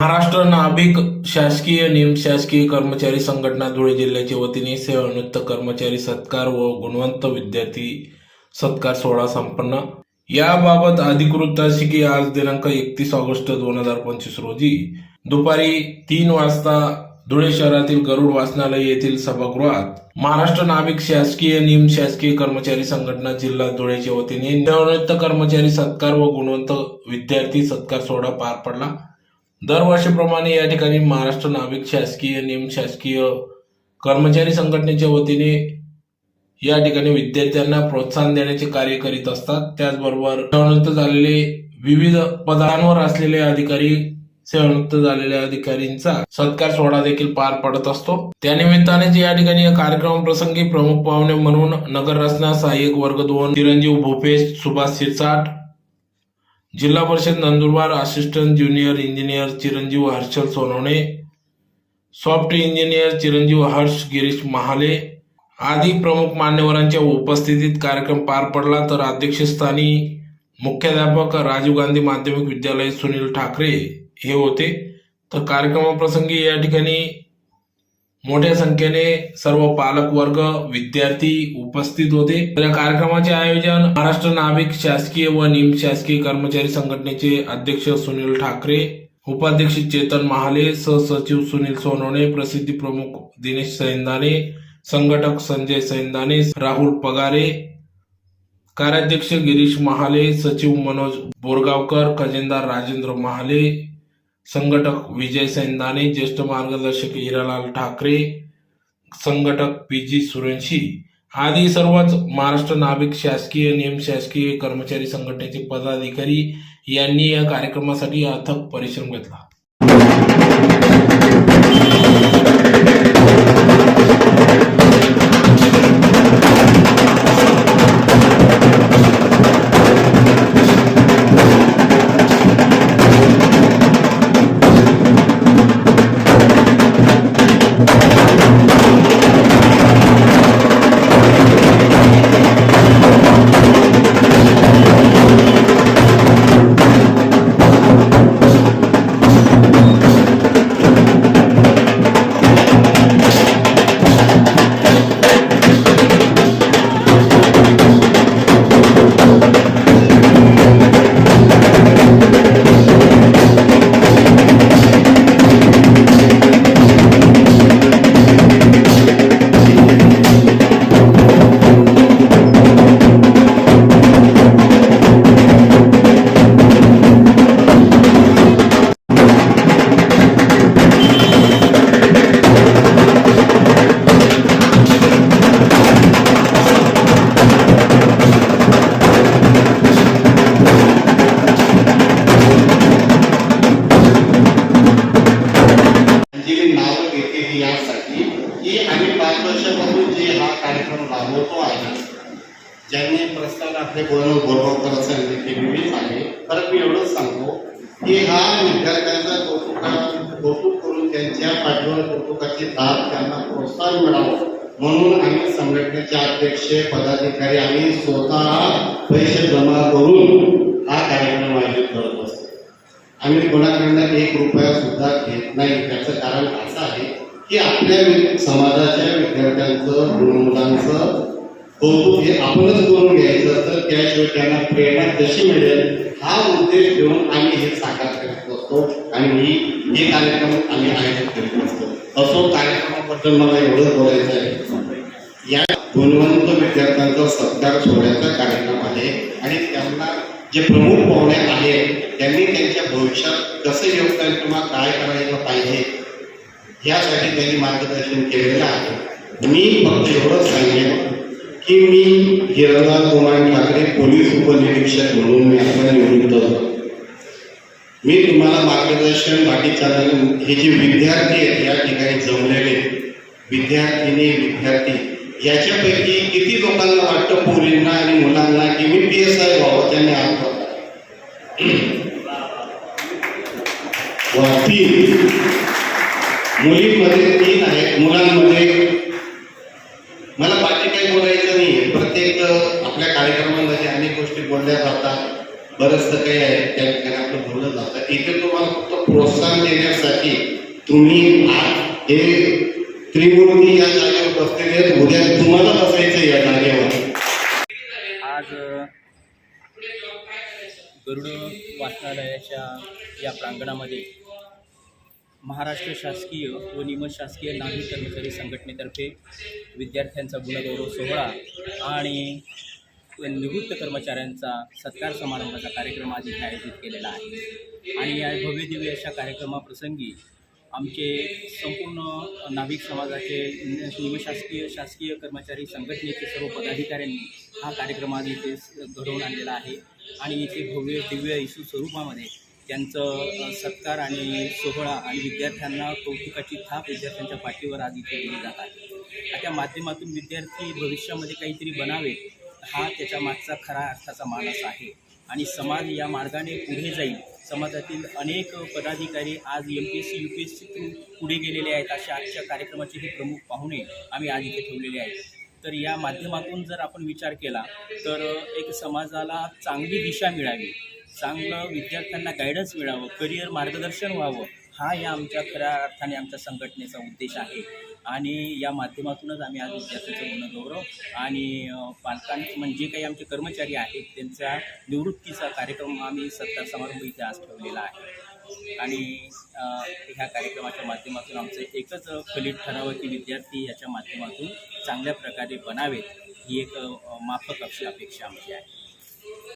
महाराष्ट्र नाभिक शासकीय निमशासकीय कर्मचारी संघटना धुळे जिल्ह्याच्या वतीने सेवानिवृत्त कर्मचारी सत्कार व गुणवंत विद्यार्थी सत्कार सोहळा संपन्न. याबाबत अधिकृत अशी की आज दिनांक एकतीस ऑगस्ट दोन हजार पंचवीस रोजी दुपारी तीन वाजता धुळे शहरातील गरुड वाचनालय येथील सभागृहात महाराष्ट्र नाभिक शासकीय निम शासकीय कर्मचारी संघटना जिल्हा धुळेच्या वतीने सेवानिवृत्त कर्मचारी सत्कार व गुणवंत विद्यार्थी सत्कार सोहळा पार पडला. दरवर्षीप्रमाणे या ठिकाणी महाराष्ट्र नाविक शासकीय निमशासकीय कर्मचारी संघटनेच्या वतीने या ठिकाणी विद्यार्थ्यांना प्रोत्साहन देण्याचे कार्य करीत असतात. त्याचबरोबर सेवानिवृत्त झालेले विविध पदांवर असलेले अधिकारी सेवानिवृत्त झालेल्या अधिकारींचा सत्कार सोहळा देखील पार पडत असतो. त्यानिमित्ताने या ठिकाणी या कार्यक्रमाप्रसंगी प्रमुख पाहुणे म्हणून नगर रचना सहाय्यक वर्ग दोन चिरंजीव भूपेश सुभाष शिरसाट जिल्हा परिषद नंदुरबार असिस्टंट ज्युनियर इंजिनियर चिरंजीव हर्षल सोनवणे सॉफ्ट इंजिनियर चिरंजीव हर्ष गिरीश महाले आदी प्रमुख मान्यवरांच्या उपस्थितीत कार्यक्रम पार पडला तर अध्यक्षस्थानी मुख्याध्यापक राजीव गांधी माध्यमिक विद्यालय सुनील ठाकरे हे होते. तर कार्यक्रमाप्रसंगी या ठिकाणी मोठ्या संख्येने सर्व पालक वर्ग विद्यार्थी उपस्थित होते. या कार्यक्रमाचे आयोजन महाराष्ट्र नाभिक शासकीय व निमशासकीय कर्मचारी संघटनेचे अध्यक्ष सुनील ठाकरे उपाध्यक्ष चेतन महाले सहसचिव सुनील सोनवणे प्रसिद्धी प्रमुख दिनेश सैंदाने संघटक संजय सैंदाने राहुल पगारे कार्याध्यक्ष गिरीश महाले सचिव मनोज बोरगावकर खजिनदार राजेंद्र महाले संघटक विजय सैंदाने ज्येष्ठ मार्गदर्शक हिरालाल ठाकरे संघटक पी जी सुरेंशी आदी सर्वच महाराष्ट्र नाभिक शासकीय निमशासकीय कर्मचारी संघटनेचे पदाधिकारी यांनी या कार्यक्रमासाठी अथक परिश्रम घेतला. जे हा कार्यक्रम राबवतो आहे. ज्यांनी प्रस्ताव आपले बोलणं बोलवकर सांगितले मीच आहे. परत मी एवढंच सांगतो की हा विद्यार्थ्यांचा कौतुका कौतुक करून त्यांच्या पाठीवर कौतुकाची दाद त्यांना प्रोत्साहन मिळावं. म्हणून आम्ही संघटनेचे अध्यक्ष पदाधिकारी आम्ही स्वतः पैसे जमा करून हा कार्यक्रम आयोजित करत असतो. आम्ही कोणाकडनं एक रुपया सुद्धा घेत नाही. त्याचं कारण असं आहे की आपल्या समाजाच्या विद्यार्थ्यांचं मुलांचं कौतुक हो, हे आपणच करून घ्यायचं तर त्याशिवाय त्यांना प्रेरणा कशी मिळेल हा उद्देश घेऊन आम्ही हे साकार करत असतो. आणि ही हे कार्यक्रम आम्ही आयोजित करीत असतो. असो कार्यक्रमाबद्दल मला एवढं बोलायचं आहे. या गुणवंत विद्यार्थ्यांचा सत्कार सोहळ्याचा कार्यक्रम आहे. आणि त्यांना जे प्रमुख पाहुणे आहेत त्यांनी त्यांच्या भविष्यात कसं योगदान किंवा काय करायला पाहिजे यासाठी त्यांनी मार्गदर्शन केलेलं आहे. मी फक्त एवढंच सांगेन की मी हिरलाल कुमार ठाकरे पोलीस उपनिरीक्षक म्हणून मी आता निवृत्त मी तुम्हाला मार्गदर्शन बाकी चाललेले हे जे विद्यार्थी आहेत या ठिकाणी जमलेले विद्यार्थिनी विद्यार्थी याच्यापैकी किती लोकांना वाटतं पोरींना आणि मुलांना की मी पी एस आय व्हावं त्यांनी हात वरला. मुलींमध्ये तीन आहेत मुलांमध्ये मला बाकी काही बोलायचं नाही प्रत्येक आपल्या कार्यक्रमामध्ये अनेक गोष्टी बोलल्या जातात. बरंचसं काही आहे. त्या ठिकाणी आपलं बोललं जातं. इथे तुम्हाला फक्त प्रोत्साहन देण्यासाठी तुम्ही आज हे त्रिमूर्ती या जागेवर बसलेले आहेत. उद्या तुम्हाला बसायचं या जागेवर. आज गरुड वाचनालयाच्या या प्रांगणामध्ये महाराष्ट्र शासकीय व निमशासकीय नागरिक कर्मचारी संघटनेतर्फे विद्यार्थ्यांचा गुणगौरव सोहळा आणि निवृत्त कर्मचाऱ्यांचा सत्कार समारंभाचा कार्यक्रम आज इथे आयोजित केलेला आहे. आणि या भव्य दिव्य अशा कार्यक्रमाप्रसंगी आमचे संपूर्ण नाभिक समाजाचे निमशासकीय शासकीय कर्मचारी संघटनेचे सर्व पदाधिकाऱ्यांनी हा कार्यक्रम आज इथे स- घडवून आणलेला आहे. आणि इथे भव्य दिव्य इशू स्वरूपामध्ये त्यांचं सत्कार आणि सोहळा आणि विद्यार्थ्यांना कौतुकाची थाप विद्यार्थ्यांच्या पाठीवर आज इथे दिली जात आहे. त्या माध्यमातून विद्यार्थी भविष्यामध्ये काहीतरी बनावे हा त्याच्या मागचा खरा अर्थाचा मानस आहे. आणि समाज या मार्गाने पुढे जाईल. समाजातील अनेक पदाधिकारी आज M P S C U P S C पुढे गेलेले आहेत. अशा आजच्या कार्यक्रमाचे हे प्रमुख पाहुणे आम्ही आज इथे ठेवलेले आहेत. तर या माध्यमातून जर आपण विचार केला तर एक समाजाला चांगली दिशा मिळावी. चांगलं विद्यार्थ्यांना गायडन्स मिळावं करिअर मार्गदर्शन व्हावं हा या आमच्या खऱ्या अर्थाने आमच्या संघटनेचा उद्देश आहे. आणि या माध्यमातूनच आम्ही आज विद्यार्थ्यांचा गुणगौरव आणि पालकांचे म्हणजे काही आमचे कर्मचारी आहेत त्यांचा निवृत्तीचा कार्यक्रम आम्ही सत्कार समारंभ इथे आज ठेवलेला आहे. आणि ह्या कार्यक्रमाच्या माध्यमातून आमचं एकच फलित ठरावं की विद्यार्थी याच्या माध्यमातून चांगल्या प्रकारे बनावेत ही एक माफक अशी अपेक्षा आमची आहे.